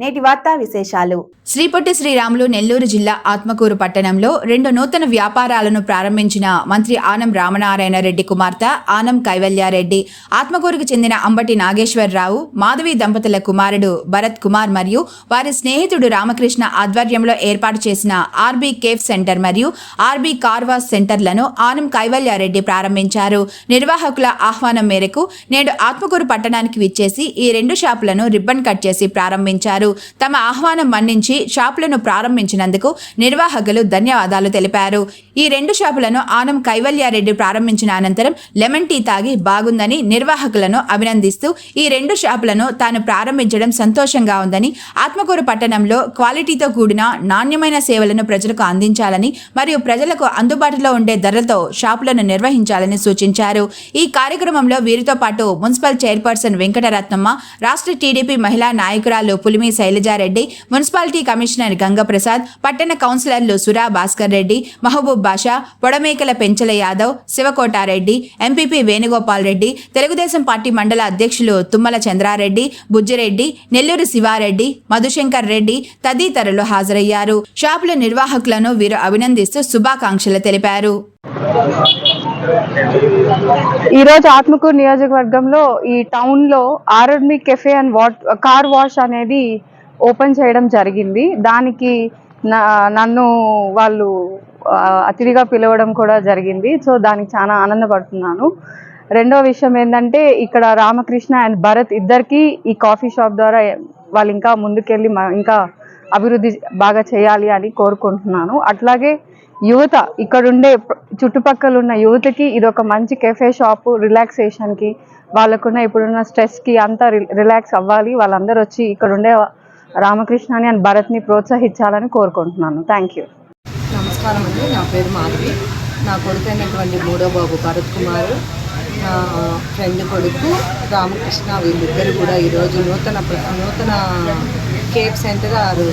నేటి వార్తా విశేషాలు. శ్రీపొట్టి శ్రీరాములు నెల్లూరు జిల్లా ఆత్మకూరు పట్టణంలో రెండు నూతన వ్యాపారాలను ప్రారంభించిన మంత్రి ఆనం రామనారాయణ రెడ్డి కుమార్తె ఆనం కైవల్యారెడ్డి ఆత్మకూరుకు చెందిన అంబటి నాగేశ్వరరావు మాధవి దంపతుల కుమారుడు భరత్ కుమార్ మరియు వారి స్నేహితుడు రామకృష్ణ ఆధ్వర్యంలో ఏర్పాటు చేసిన ఆర్బీ కేఫ్ సెంటర్ మరియు ఆర్బీ కార్ వాష్ సెంటర్లను ఆనం కైవల్యారెడ్డి ప్రారంభించారు. నిర్వాహకుల ఆహ్వానం మేరకు నేడు ఆత్మకూరు పట్టణానికి విచ్చేసి ఈ రెండు షాపులను రిబ్బన్ కట్ చేసి ప్రారంభించారు. తమ ఆహ్వానం మన్నించి షాపులను ప్రారంభించినందుకు నిర్వాహకులు ధన్యవాదాలు తెలిపారు. ఈ రెండు షాపులను ఆనం కైవల్యారెడ్డి ప్రారంభించిన అనంతరం లెమన్ టీ తాగి బాగుందని నిర్వాహకులను అభినందిస్తూ ఈ రెండు షాపులను తాను ప్రారంభించడం సంతోషంగా ఉందని ఆత్మకూరు పట్టణంలో క్వాలిటీతో కూడిన నాణ్యమైన సేవలను ప్రజలకు అందించాలని మరియు ప్రజలకు అందుబాటులో ఉండే ధరలతో షాపులను నిర్వహించాలని సూచించారు. ఈ కార్యక్రమంలో వీరితో పాటు మున్సిపల్ చైర్పర్సన్ వెంకటరత్నమ్మ రాష్ట్ర టీడీపీ మహిళా నాయకురాలు పులిమి శైలజారెడ్డి మున్సిపాలిటీ కమిషనర్ గంగప్రసాద్ పట్టణ కౌన్సిలర్లు సురా భాస్కర్ రెడ్డి మహబూబ్ బాషా పొడమేకల పెంచల యాదవ్ శివకోటారెడ్డి ఎంపీపీ వేణుగోపాల్ రెడ్డి తెలుగుదేశం పార్టీ మండల అధ్యక్షులు తుమ్మల చంద్రారెడ్డి బుజ్జిరెడ్డి నెల్లూరు శివారెడ్డి మధుశంకర్ రెడ్డి తదితరులు హాజరయ్యారు. షాపుల నిర్వాహకులను వీరు అభినందిస్తూ శుభాకాంక్షలు తెలిపారు. ఈ రోజు ఆత్మకూరు నియోజకవర్గంలో ఈ టౌన్లో ఆర్ఆర్మీ కెఫే అండ్ వాట్ కార్ వాష్ అనేది ఓపెన్ చేయడం జరిగింది. దానికి నన్ను వాళ్ళు అతిథిగా పిలవడం కూడా జరిగింది. సో దానికి చాలా ఆనందపడుతున్నాను. రెండో విషయం ఏంటంటే ఇక్కడ రామకృష్ణ అండ్ భరత్ ఇద్దరికి ఈ కాఫీ షాప్ ద్వారా వాళ్ళు ఇంకా ముందుకెళ్ళి ఇంకా అభివృద్ధి బాగా చేయాలి అని కోరుకుంటున్నాను. అట్లాగే యువత ఇక్కడుండే చుట్టుపక్కల ఉన్న యువతకి ఇది ఒక మంచి కెఫే షాపు రిలాక్సేషన్కి వాళ్ళకున్న ఇప్పుడున్న స్ట్రెస్కి అంతా రిలాక్స్ అవ్వాలి. వాళ్ళందరూ వచ్చి ఇక్కడ ఉండే రామకృష్ణని అండ్ భరత్ని ప్రోత్సహించాలని కోరుకుంటున్నాను. థ్యాంక్ యూ నమస్కారం అండి. నా పేరు మాధవి. నా కొడుకు అయినటువంటి మూడో బాబు భరత్ కుమార్. నా ఫ్రెండ్ కొడుకు రామకృష్ణ వీళ్ళిద్దరు కూడా ఈరోజు నూతన నూతన కేఫ్ సెంటర్ ఆరు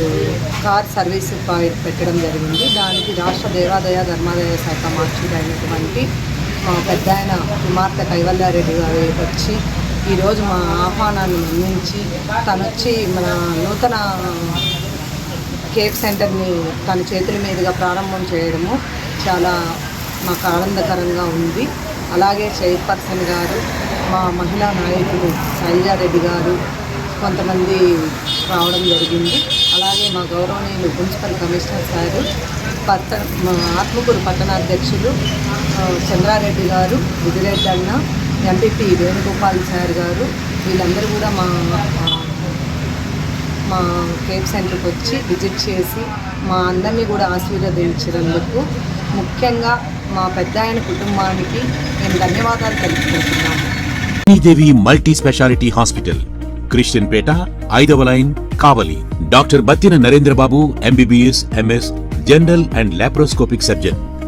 కార్ సర్వీస్ పాయింట్ పెట్టడం జరిగింది. దానికి రాష్ట్ర దేవాదాయ ధర్మాదాయ శాఖ మార్చుడు అయినటువంటి మా పెద్ద ఆయన కుమార్తె కైవల్యారెడ్డి గారు వచ్చి ఈరోజు మా ఆహ్వానాన్ని మన్నించి తను వచ్చి మన నూతన కేక్ సెంటర్ని తన చేతుల మీదుగా ప్రారంభం చేయడము చాలా మాకు ఆనందకరంగా ఉంది. అలాగే చైర్పర్సన్ గారు మా మహిళా నాయకుడు శైలజారెడ్డి గారు కొంతమంది రావడం జరిగింది. అలాగే మా గౌరవనీయులు మున్సిపల్ కమిషనర్ సారు పట్ట మా ఆత్మకూరు పట్టణాధ్యక్షులు చంద్రారెడ్డి గారు విజిరెడ్డి అన్న ఎంపీపీ వేణుగోపాల్ సార్ గారు వీళ్ళందరూ కూడా మా మా కేప్ సెంటర్కి వచ్చి విజిట్ చేసి మా అందరినీ కూడా ఆశీర్వదించినందుకు ముఖ్యంగా మా పెద్ద ఆయన కుటుంబానికి నేను ధన్యవాదాలు తెలుపుకుంటున్నాను. Sridevi multi speciality hospital Christian పేట ఐదవ line Kavali. Doctor Battina Narendrababu MBBS MS general and laparoscopic surgeon.